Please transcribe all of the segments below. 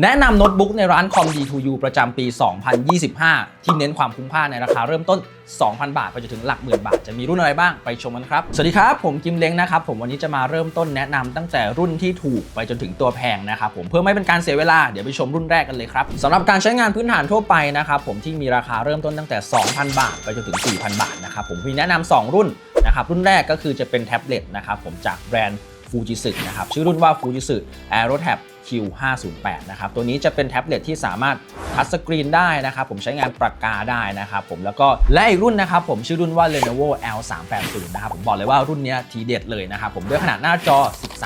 แนะนำโน้ตบุ๊กในร้านคอม D2U ประจำปี 2025 ที่เน้นความคุ้มค่าในราคาเริ่มต้น 2,000 บาท ไปจนถึงหลักหมื่นบาท จะมีรุ่นอะไรบ้างไปชมกันครับ สวัสดีครับ ผมกิมเล้งนะครับ ผมวันนี้จะมาเริ่มต้นแนะนำตั้งแต่รุ่นที่ถูกไปจนถึงตัวแพงนะครับผมเพื่อไม่เป็นการเสียเวลาเดี๋ยวไปชมรุ่นแรกกันเลยครับสำหรับการใช้งานพื้นฐานทั่วไปนะครับผมที่มีราคาเริ่มต้นตั้งแต่ 2,000 บาท ไปจนถึง 4,000 บาทนะครับผมมีแนะนำสองรุ่นนะครับรุ่นแรกก็คือจะเป็นแท็บเล็ตนะครับผมจากแบรนด์ฟูจิสึนะครับชื่อรุ่นว่าฟูจิสึ AeroTab Q508 นะครับ ตัวนี้จะเป็นแท็บเล็ตที่สามารถทัชสกรีนได้นะครับ ผมใช้งานปากกาได้นะครับผมแล้วก็และอีกรุ่นนะครับ ผมชื่อรุ่นว่า Lenovo L380 นะครับ ผมบอกเลยว่ารุ่นนี้ทีเด็ดเลยนะครับ ผมด้วยขนาดหน้าจอ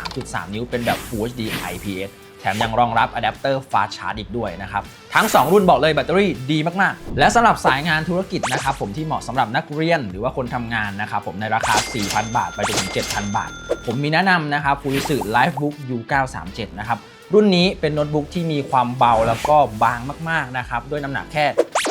13.3 นิ้วเป็นแบบ Full HD IPS แถมยังรองรับอะแดปเตอร์ฟาชาร์จอีกด้วยนะครับ ทั้ง 2 รุ่นบอกเลยแบตเตอรี่ดีมาก ๆ และสำหรับสายงานธุรกิจนะครับผมที่เหมาะสำหรับนักเรียนหรือว่าคนทำงานนะครับผมในราคา 4,000 บาท ไปจนถึง 7,000 บาท ผมมีแนะนำนะครับฟูริสึ Livebook U937 นะครับรุ่นนี้เป็นโน้ตบุ๊กที่มีความเบาแล้วก็บางมากๆนะครับด้วยน้ำหนักแค่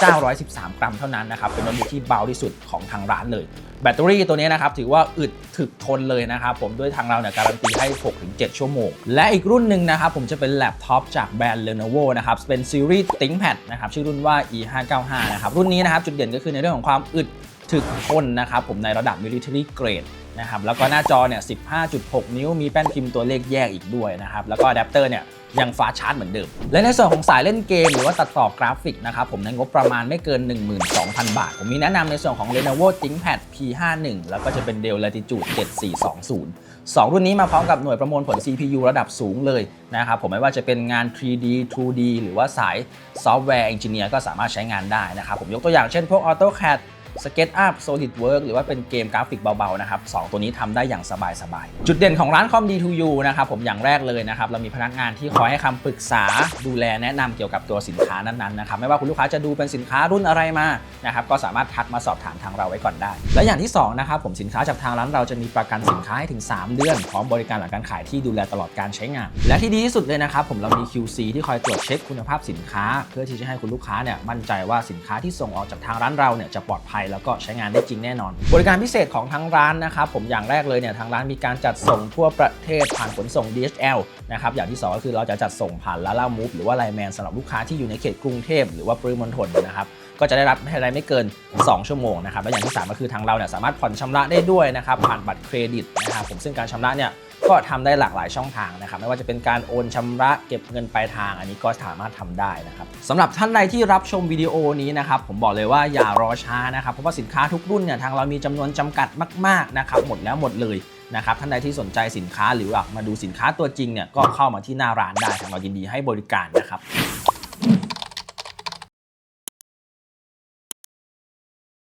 913 กรัมเท่านั้นนะครับเป็นโน้ตบุ๊กที่เบาที่สุดของทางร้านเลย แบตเตอรี่ตัวนี้นะครับถือว่าอึดถึกทนเลยนะครับผมด้วยทางเราเนี่ยการันตีให้ 6-7 ชั่วโมง และอีกรุ่นหนึ่งนะครับผมจะเป็นแล็ปท็อปจากแบรนด์ Lenovo นะครับเป็นซีรีส์ ThinkPad นะครับชื่อรุ่นว่า E595 นะครับรุ่นนี้นะครับจุดเด่นก็คือในเรื่องของความอึดถึกทนนะครับผมในระดับ military grade นะครับแล้วก็หน้าจอเนี่ย 15.6 นิ้วมีแป้นพิมพ์ตัวเลขแยกอีกด้วยนะครับแล้วก็อะแดปเตอร์เนี่ยยังฟ้าชาร์จเหมือนเดิม และในส่วนของสายเล่นเกมหรือว่าตัดต่อกราฟิกนะครับผมในงบประมาณไม่เกิน 12,000 บาท ผมมีแนะนำในส่วนของ Lenovo ThinkPad P51 แล้วก็จะเป็น Dell Latitude 7420 2 รุ่นนี้มาพร้อมกับหน่วยประมวลผล CPU ระดับสูงเลยนะครับผมไม่ว่าจะเป็นงาน 3D 2D หรือว่าสายซอฟต์แวร์เอนจิเนียร์ก็สามารถใช้งานได้นะครับผมยกตัวอย่างเช่นพวก AutoCAD SketchUp SolidWorks หรือว่าเป็นเกมกราฟิกเบาๆนะครับสองตัวนี้ทำได้อย่างสบายๆ จุดเด่นของร้านคอม D2U นะครับผมอย่างแรกเลยนะครับเรามีพนักงานที่คอยให้คำปรึกษาดูแลแนะนำเกี่ยวกับตัวสินค้านั้นๆนะครับไม่ว่าคุณลูกค้าจะดูเป็นสินค้ารุ่นอะไรมานะครับก็สามารถทักมาสอบถามทางเราไว้ก่อนได้ และอย่างที่2นะครับผมสินค้าจากทางร้านเราจะมีประกันสินค้าให้ถึง 3 เดือน พร้อมบริการหลังการขายที่ดูแลตลอดการใช้งาน และที่ดีที่สุดเลยนะครับผมเรามี QC ที่คอยตรวจเช็คคุณภาพสินค้า เพื่อที่จะให้คุณลูกค้าเนี่ยมั่นใจว่าสินค้าที่ส่งออกจากทางร้านเราเนี่ยจะปลอดภัยแล้วก็ใช้งานได้จริงแน่นอน บริการพิเศษของทางร้านนะครับผมอย่างแรกเลยเนี่ยทางร้านมีการจัดส่งทั่วประเทศผ่านขนส่ง DHL นะครับอย่างที่สองก็คือเราจะจัดส่งผ่านลาล่ามูฟหรือว่าไลแมนสำหรับลูกค้าที่อยู่ในเขตกรุงเทพหรือว่าปริมณฑลนะครับก็จะได้รับภายในไม่เกิน 2 ชั่วโมงนะครับและอย่างที่ 3 ก็คือทางเราเนี่ยสามารถผ่อนชำระได้ด้วยนะครับผ่านบัตรเครดิตนะครับผมซึ่งการชำระเนี่ย ก็ทำได้หลากหลายช่องทางนะครับไม่ว่าจะเป็นการโอนชำระเก็บเงินปลายทาง อันนี้ก็สามารถทำได้นะครับสำหรับท่านใดที่รับชมวิดีโอนี้นะครับผมบอกเลยว่าอย่ารอช้านะครับเพราะว่าสินค้าทุกรุ่นเนี่ยทางเรามีจำนวนจำกัดมากๆนะครับหมดแล้วหมดเลยนะครับท่านใดที่สนใจสินค้าหรืออยากมาดูสินค้าตัวจริงเนี่ยก็เข้ามาที่หน้าร้านได้ทางเรายินดีให้บริการนะครับ